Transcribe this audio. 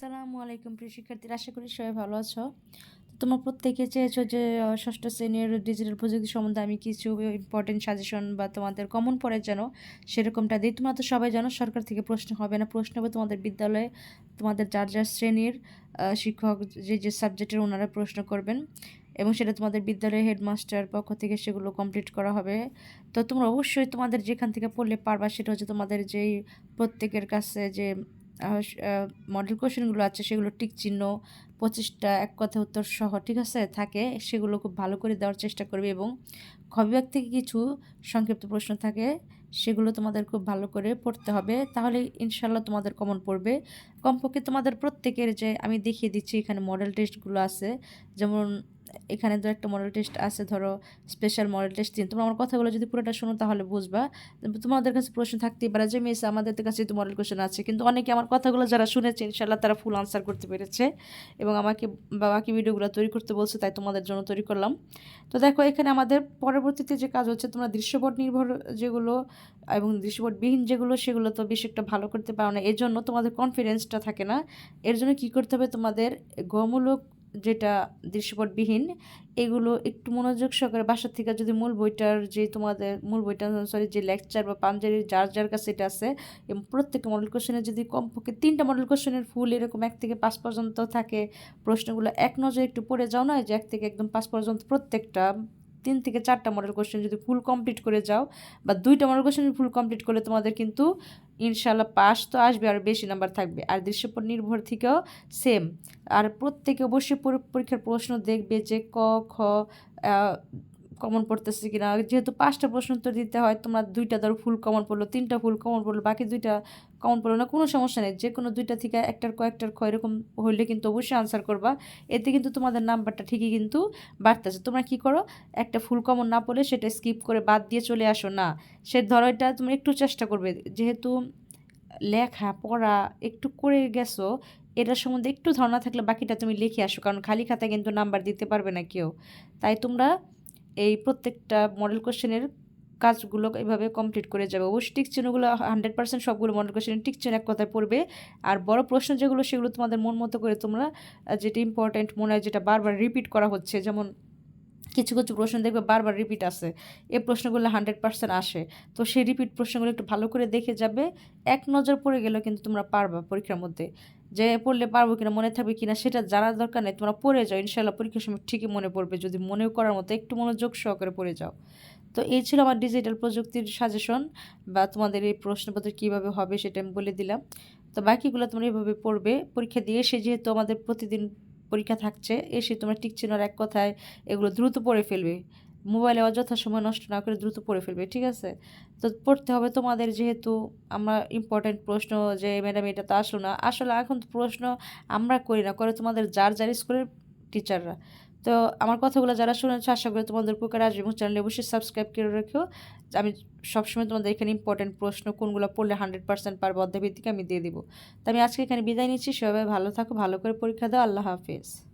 আসসালামু আলাইকুম প্রিয় শিক্ষার্থীরা, আশা করি সবাই ভালো আছো। তোমরা প্রত্যেকে চেয়েছো যে ষষ্ঠ শ্রেণির ডিজিটাল প্রযুক্তি সম্বন্ধে আমি কিছু ইম্পর্টেন্ট সাজেশন বা তোমাদের কমন পড়ে যেন সেরকমটা দিই। তোমরা তো সবাই জানো, সরকার থেকে প্রশ্ন হবে না। প্রশ্ন হবে তোমাদের বিদ্যালয়ে তোমাদের যার যার শ্রেণির শিক্ষক যে যে সাবজেক্টের ওনারা প্রশ্ন করবেন এবং সেটা তোমাদের বিদ্যালয়ের হেডমাস্টার পক্ষ থেকে সেগুলো কমপ্লিট করা হবে। তো তোমরা অবশ্যই তোমাদের যেখান থেকে পড়লে পারবা, সেটা হচ্ছে তোমাদের যেই প্রত্যেকের কাছে যে মডেল কোশ্চেনগুলো আছে, সেগুলো টিক চিহ্ন, পঁচিশটা এক কথা উত্তর সহ, ঠিক আছে? থাকে, সেগুলো খুব ভালো করে দেওয়ার চেষ্টা করবে এবং খ বিভাগ থেকে কিছু সংক্ষিপ্ত প্রশ্ন থাকে, সেগুলো তোমাদের খুব ভালো করে পড়তে হবে। তাহলে ইনশাল্লাহ তোমাদের কমন পড়বে। কমপক্ষে তোমাদের প্রত্যেকের যে আমি দেখিয়ে দিচ্ছি এখানে মডেল টেস্টগুলো আছে, যেমন এখানে তো একটা মডেল টেস্ট আছে, ধরো স্পেশাল মডেল টেস্ট দিন। তোমরা আমার কথাগুলো যদি পুরোটা শোনো তাহলে বুঝবা। তোমাদের কাছে প্রশ্ন থাকতেই পারে যে, মিস, আমাদের কাছে তো মডেল কোশ্চেন আছে। কিন্তু অনেকে আমার কথাগুলো যারা শুনেছে ইনশাল্লাহ তারা ফুল আনসার করতে পেরেছে এবং আমাকে বা বাকি ভিডিওগুলো তৈরি করতে বলছে, তাই তোমাদের জন্য তৈরি করলাম। তো দেখো, এখানে আমাদের পরবর্তীতে যে কাজ হচ্ছে, তোমরা দৃশ্যপট নির্ভর যেগুলো এবং দৃশ্যপটবিহীন যেগুলো, সেগুলো তো বেশি একটা ভালো করতে পারো না। এর জন্য তোমাদের কনফিডেন্সটা থাকে না। এর জন্য কী করতে হবে? তোমাদের গমূলক যেটা দৃশ্যপটবিহীন, এগুলো একটু মনোযোগ সহকারে বাসার থেকে যদি মূল বইটার যে তোমাদের, মূল বইটা সরি যে লেকচার বা পাঞ্জারির যার যার কাছে এটা আছে, এবং প্রত্যেকটা মডেল কোশ্চেনের যদি কমপক্ষে তিনটা মডেল কোশ্চেনের ফুল এরকম এক থেকে পাঁচ পর্যন্ত থাকে, প্রশ্নগুলো এক নজরে একটু পড়ে যাও না যে এক থেকে একদম পাঁচ পর্যন্ত প্রত্যেকটা তিন থেকে চারটা মডেল কোশ্চেন যদি ফুল কমপ্লিট করে যাও বা দুইটা মডেল কোশ্চেন ফুল কমপ্লিট করলে তোমাদের কিন্তু ইনশাল্লাহ পাস তো আসবে আর বেশি নাম্বার থাকবে। আর দৃশ্যপট নির্ভর থেকেও সেম আর প্রত্যেকে অবশ্যই পরীক্ষার প্রশ্ন দেখবে যে ক, খ কমন পড়তেছে কিনা? যেহেতু পাঁচটা প্রশ্ন উত্তর দিতে হয়, তোমরা দুইটা ধরো ফুল কমন পড়ল, তিনটা ফুল কমন পড়ল, বাকি দুইটা কমন পড়ল না, কোনো সমস্যা নেই। যে কোনো দুইটা থেকে একটার কয়েকটার ক এরকম হইলে কিন্তু অবশ্যই আনসার করবা। এতে কিন্তু তোমাদের নাম্বারটা ঠিকই কিন্তু বাড়তেছে। তোমরা কি করো, একটা ফুল কমন না পড়লে সেটা স্কিপ করে বাদ দিয়ে চলে আসো। না, সে ধরো এটা তুমি একটু চেষ্টা করবে। যেহেতু লেখা, পড়া একটু করে গেছো, এটার সম্বন্ধে একটু ধারণা থাকলে বাকিটা তুমি লিখে আসো। কারণ খালি খাতায় কিন্তু নাম্বার দিতে পারবে না কেউ। তাই তোমরা এই প্রত্যেকটা মডেল কোশ্চেনের কাজগুলো এভাবে কমপ্লিট করে যাবে। অবশ্যই টিক চিহ্নগুলো হান্ড্রেড পার্সেন্ট সবগুলো মডেল কোশ্চেনের টিক চিহ্ন এক কথায় পড়বে। আর বড় প্রশ্ন যেগুলো, সেগুলো তোমাদের মন মতো করে তোমরা যেটা ইম্পর্ট্যান্ট মনে হয় যেটা বারবার রিপিট করা হচ্ছে, যেমন কিছু কিছু প্রশ্ন দেখবে বারবার রিপিট আসে এই প্রশ্নগুলো হান্ড্রেড পার্সেন্ট আসে। তো সেই রিপিট প্রশ্নগুলো একটু ভালো করে দেখে যাবে। এক নজর পড়ে গেলেও কিন্তু তোমরা পারবা পরীক্ষার মধ্যে। যে পড়লে পারব কিনা, মনে থাকবে কিনা, সেটা জানার দরকার নেই। তোমরা পড়ে যাও ইনশাল্লাহ পরীক্ষার সময় ঠিকই মনে পড়বে। যদি মনে করার মতো একটু মনোযোগ সহকারে পড়ে যাও। তো এই ছিল আমার ডিজিটাল প্রযুক্তির সাজেশন বা তোমাদের এই প্রশ্নপত্র কীভাবে হবে সেটা আমি বলে দিলাম। তো বাকিগুলো তোমরা এভাবে পড়বে। পরীক্ষা দিয়ে এসে যেহেতু আমাদের প্রতিদিন পরীক্ষা থাকছে, এসে তোমরা টিকচিনার এক কথায় এগুলো দ্রুত পড়ে ফেলবে। মোবাইলে অযথা সময় নষ্ট না করে দ্রুত পড়ে ফেলবে, ঠিক আছে? তো পড়তে হবে তোমাদের যেহেতু আমরা ইম্পর্ট্যান্ট প্রশ্ন যে, ম্যাডাম, এটা তো আসলো না। আসলে এখন তো প্রশ্ন আমরা করি না, করে তোমাদের যার যার স্কুলের টিচাররা। তো আমার কথাগুলো যারা শুনেছো, আশা করি তোমাদের উপকার আসবে এবং চ্যানেলে অবশ্যই সাবস্ক্রাইব করে রেখো। আমি সবসময় তোমাদের এখানে ইম্পর্টেন্ট প্রশ্ন কোনগুলো পড়লে হান্ড্রেড পার্সেন্ট পারব অধ্যাভিত্তিকে আমি দিয়ে দিব। তো আমি আজকে এখানে বিদায় নিচ্ছি। সবাই ভালো থাকো, ভালো করে পরীক্ষা দাও। আল্লাহ হাফিজ।